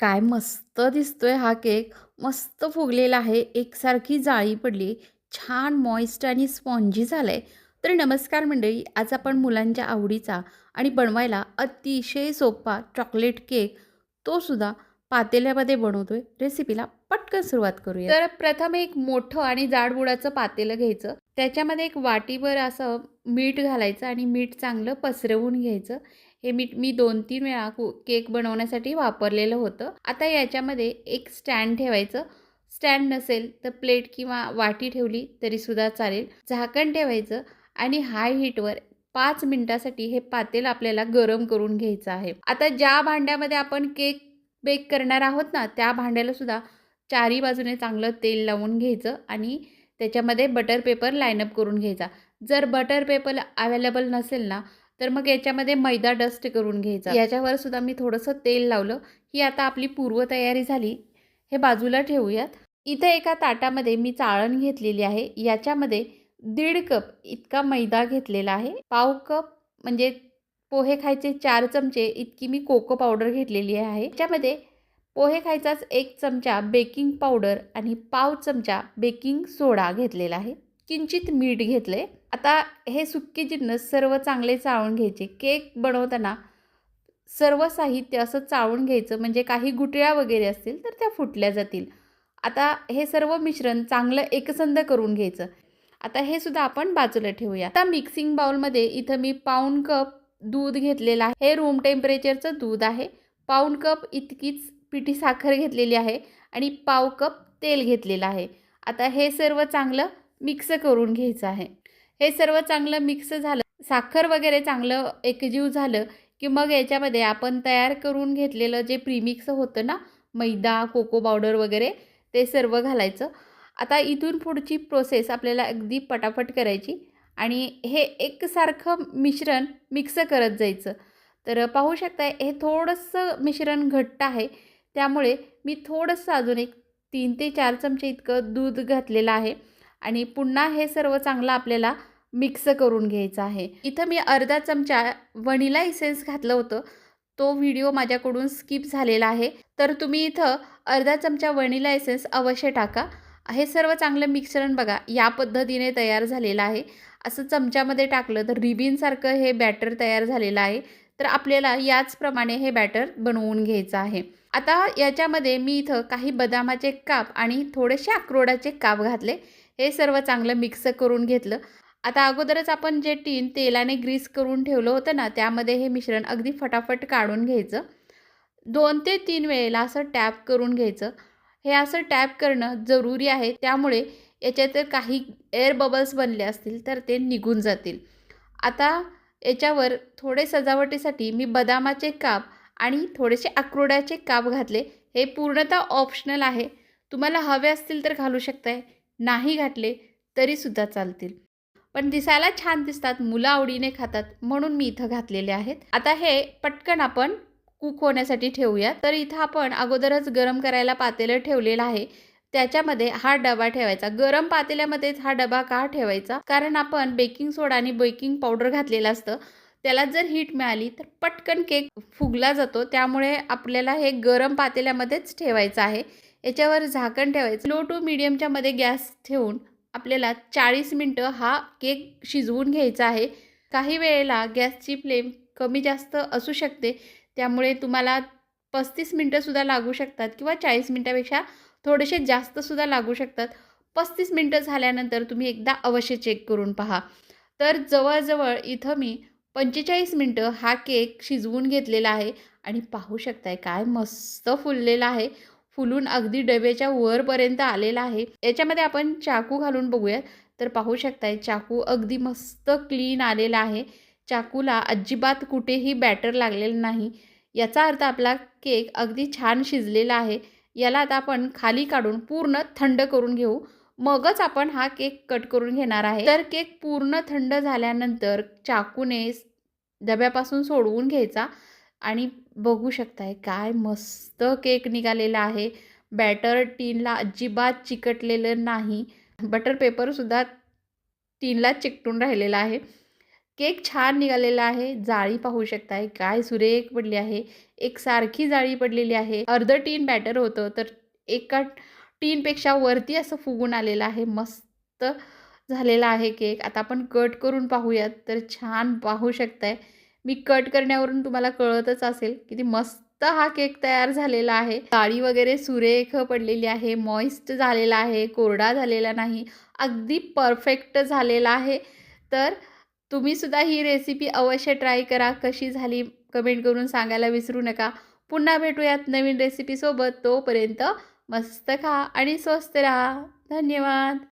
काय मस्त दिसतोय हा केक. मस्त फुगलेला आहे. एकसारखी जाळी पडली. छान मॉइस्ट आणि स्पॉन्जी झालं आहे तर नमस्कार मंडळी आज आपण मुलांच्या आवडीचा आणि बनवायला अतिशय सोपा चॉकलेट केक तो सुद्धा पातेल्यामध्ये बनवतोय. रेसिपीला पटकन सुरुवात करूया तर प्रथम एक मोठं आणि जाडबुडाचं पातेलं घ्यायचं. त्याच्यामध्ये एक वाटीभर असं मीठ घालायचं आणि मीठ चांगलं पसरवून घ्यायचं. हे मीठ मी दोन तीन वेळा केक बनवण्यासाठी वापरलेलं होतं. आता याच्यामध्ये एक स्टँड ठेवायचं. स्टँड नसेल तर प्लेट किंवा वाटी ठेवली तरीसुद्धा चालेल. झाकण ठेवायचं आणि हाय हीटवर पाच मिनिटासाठी हे पातेल आपल्याला गरम करून घ्यायचं आहे. आता ज्या भांड्यामध्ये आपण केक बेक करणार आहोत ना त्या भांड्याला सुद्धा चारी बाजूने चांगलं तेल लावून घ्यायचं आणि त्याच्यामध्ये बटर पेपर लाईनअप करून घ्यायचा. जर बटर पेपर अवेलेबल नसेल ना तर मग याच्यामध्ये मैदा डस्ट करून घ्यायचा. याच्यावर सुद्धा मी थोडंसं तेल लावलं. ही आता आपली पूर्वतयारी झाली. हे बाजूला ठेवूयात. इथं एका ताटामध्ये मी चाळण घेतलेली आहे. याच्यामध्ये दीड कप इतका मैदा घेतलेला आहे. पाव कप म्हणजे पोहे खायचे चार चमचे इतकी मी कोको पावडर घेतलेली आहे. याच्यामध्ये पोहे खायचाच एक चमचा बेकिंग पावडर आणि पाव चमचा बेकिंग सोडा घेतलेला आहे. किंचित मीठ घेतले आता हे सुक्के जिन्नस सर्व चांगले चाळून घ्यायचे. केक बनवताना सर्व साहित्य असं चाळून घ्यायचं म्हणजे काही गुटळ्या वगैरे असतील तर त्या फुटल्या जातील. आता हे सर्व मिश्रण चांगलं एकसंध करून घ्यायचं. आता हे सुद्धा आपण बाजूला ठेवूया. आता मिक्सिंग बाउलमध्ये इथं मी पाऊण कप दूध घेतलेलं आहे. हे रूम टेम्परेचरचं दूध आहे. पाऊण कप इतकीच पिठी साखर घेतलेली आहे आणि पाव कप तेल घेतलेलं आहे. आता हे सर्व चांगलं मिक्स करून घ्यायचं आहे. हे सर्व चांगलं मिक्स झालं. साखर वगैरे चांगलं एकजीव झालं की मग याच्यामध्ये आपण तयार करून घेतलेलं जे प्रीमिक्स होतं ना मैदा कोको पावडर वगैरे ते सर्व घालायचं. आता इथून पुढची प्रोसेस आपल्याला अगदी पटापट करायची आणि हे एकसारखं मिश्रण मिक्स करत जायचं. तर पाहू शकता हे थोडंसं मिश्रण घट्ट आहे. त्यामुळे मी थोडंसं अजून एक तीन ते चार चमचे इतकं दूध घातलेलं आहे. आणि पुन्हा हे सर्व चांगलं आपल्याला मिक्स करून घ्यायचं आहे. इथं मी अर्धा चमचा वनिला इसेन्स घातलं होतं. तो व्हिडिओ माझ्याकडून स्किप झालेला आहे. तर तुम्ही इथं अर्धा चमचा वनिला एसेन्स अवश्य टाका. हे सर्व चांगलं मिश्रण बघा या पद्धतीने तयार झालेलं आहे. असं चमच्यामध्ये टाकलं तर रिबिनसारखं हे बॅटर तयार झालेलं आहे. तर आपल्याला याचप्रमाणे हे बॅटर बनवून घ्यायचं आहे. आता याच्यामध्ये मी इथं काही बदामाचे काप आणि थोडेसे अक्रोडाचे काप घातले. हे सर्व चांगलं मिक्स करून घेतलं. आता अगोदरच आपण जे टीन तेलाने ग्रीस करून ठेवलं होतं ना त्यामध्ये हे मिश्रण अगदी फटाफट काढून घ्यायचं. दोन ते तीन वेळेला असं टॅप करून घ्यायचं. हे असं टॅप करणं जरुरी आहे. त्यामुळे याच्यात काही एअर बबल्स बनले असतील तर ते निघून जातील. आता याच्यावर थोडे सजावटीसाठी मी बदामाचे काप आणि थोडेसे अक्रोडाचे काप घातले. हे पूर्णतः ऑप्शनल आहे. तुम्हाला हवे असतील तर घालू शकताय. नाही घातले तरीसुद्धा चालतील. पण दिसायला छान दिसतात मुलं आवडीने खातात म्हणून मी इथं घातलेले आहेत. आता हे पटकन आपण कुक होण्यासाठी ठेवूया तर इथं आपण अगोदरच गरम करायला पातेलं ठेवलेलं आहे. त्याच्यामध्ये हा डबा ठेवायचा. गरम पातेल्यामध्येच हा डबा का ठेवायचा? कारण आपण बेकिंग सोडा आणि बेकिंग पावडर घातलेलं असतं. त्याला जर हीट मिळाली तर पटकन केक फुगला जातो. त्यामुळे आपल्याला हे गरम पातेल्यामध्येच ठेवायचं आहे. याच्यावर झाकण ठेवायचं. लो टू मिडियमच्या मध्ये गॅस ठेवून आपल्याला चाळीस मिनटं हा केक शिजवून घ्यायचा आहे. काही वेळेला गॅसची फ्लेम कमी जास्त असू शकते. त्यामुळे तुम्हाला पस्तीस मिनटंसुद्धा लागू शकतात किंवा चाळीस मिनटापेक्षा थोडेसे जास्तसुद्धा लागू शकतात. पस्तीस मिनटं झाल्यानंतर तुम्ही एकदा अवश्य चेक करून पहा. तर जवळजवळ इथं मी पंचेचाळीस मिनटं हा केक शिजवून घेतलेला आहे. आणि पाहू शकताय काय मस्त फुललेला आहे. फुलून अगदी डब्याच्या वरपर्यंत आलेला आहे. याच्यामध्ये आपण चाकू घालून बघूयात. तर पाहू शकताय चाकू अगदी मस्त क्लीन आलेला आहे. चाकूला अजिबात कुठेही बॅटर लागलेलं नाही. याचा अर्थ आपला केक अगदी छान शिजलेला आहे. याला आता आपण खाली काढून पूर्ण थंड करून घेऊ. मगच आपण हा केक कट करून घेणार आहे. तर केक पूर्ण थंड झाल्यानंतर चाकूने डब्यापासून सोडवून घ्यायचा. आणि बघू शकताय काय मस्त केक निघालेला आहे. बॅटर टीनला अजिबात चिकटलेलं नाही. बटर पेपरसुद्धा टीनला चिकटून राहिलेला आहे. केक छान निघालेला आहे. जाळी पाहू शकताय काय सुरेख पडली आहे. एकसारखी जाळी पडलेली आहे. अर्ध टीन बॅटर होतं तर एका टीनपेक्षा वरती असं फुगून आलेलं आहे. मस्त झालेला आहे केक. आता आपण कट करून पाहूयात. तर छान पाहू शकताय. मी कट करण्यावरून तुम्हाला कळतच असेल किती मस्त हा केक तयार झालेला आहे. काळी वगैरे सुरेख पडलेली आहे मॉइस्ट झालेला आहे कोरडा झालेला नाही अगदी परफेक्ट झालेला आहे. तर तुम्ही सुद्धा ही रेसिपी अवश्य ट्राय करा. कशी झाली कमेंट करून सांगायला विसरू नका. पुन्हा भेटूयात नवीन रेसिपीसोबत तोपर्यंत मस्त खा आणि स्वस्त राहा. धन्यवाद.